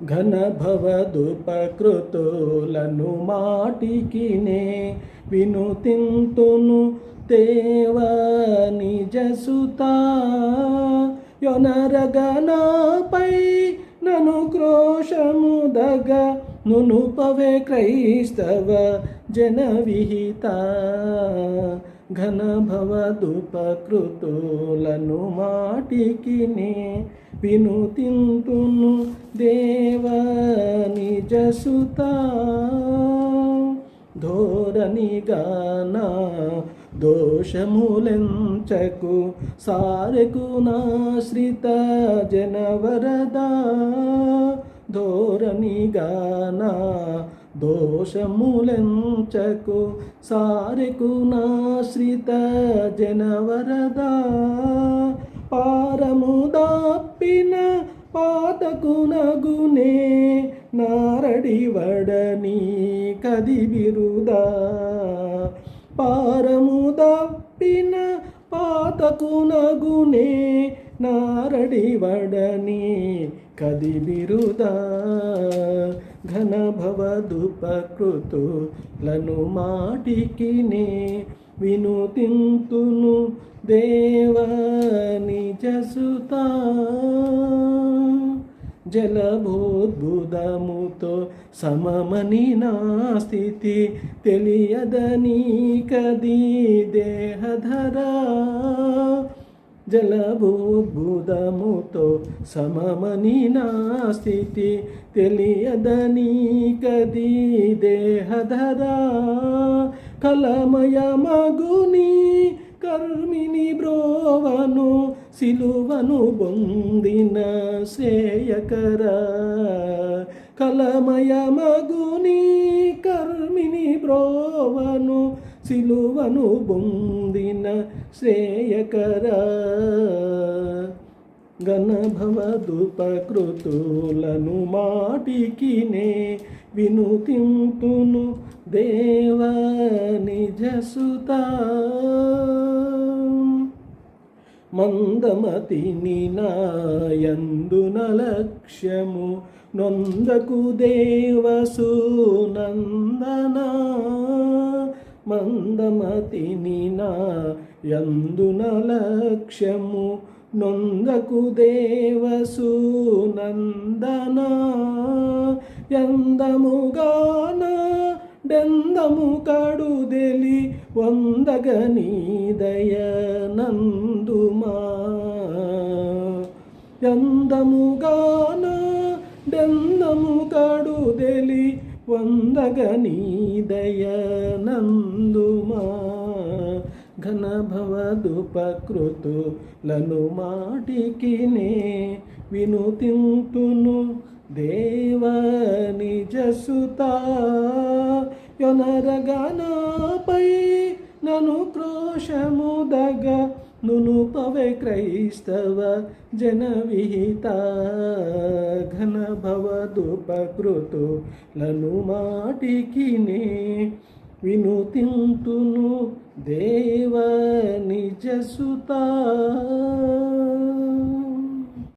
ఘనభవదుపకృతులను మాటికినే వినుతింతును దేవ నిజసుత యొనరగనాపై నను క్రోషము దగ నునుపవే క్రైస్తవ జన విహిత ఘనభవదుపకృతులను మాటికి మాటికినే వినుతింతును దేవ నిజసుత ధోరణిగానా దోషములెంచకు సారకు నాశ్రిత జనవరదా. ధోరణిగానా దోషములెంచకు సారెకు నాశ్రిత జనవరదా. పారము దాపిన పాతకు నగునే నారడి వడని కది బిరుదా. పారము దప్పిన పాతకు నగునే నారడి వడని కది బిరుదా ఘన భవదుపకృతులను వినుతింతును దేవ నిజసుత జలభోద్భుతముతో సమమని నా స్థితి తెలియదని కది దేహధరా. జలభోద్భుతముతో సమమని నా స్థితి తెలియదని కది దేహధరా. కలమయ మగుని కర్మిని బ్రోవను సిలువను బొందిన శ్రేయకర. కలమయ భూమిని బ్రోవను సిలువను బొందిన శ్రేయకర. గణభవదుపకృతులను మాటికినే వినుతింతును దేవ నిజసుత. మందమతిని నాయందున లక్ష్యము నొందకు దేవసు నంద మందమతిని నా ఎందున లక్ష్యము నొందకు దేవసు నందన ఎందముగాన డెందము కడుదెలి వందగని దయనందుమా. ఎందముగాన డెందము కడుదెలి వందగని దయనందుమా ఘన భవదుపకృతులను మాటికినే వినుతింతును దేవ నిజసుత యొనరగనాపై నను క్రోశముదగ నును పవే క్రైస్తవ జన విహిత ఘన భవదుపకృతులను మాటికినే వినుతింతును దేవ నిజసుతా.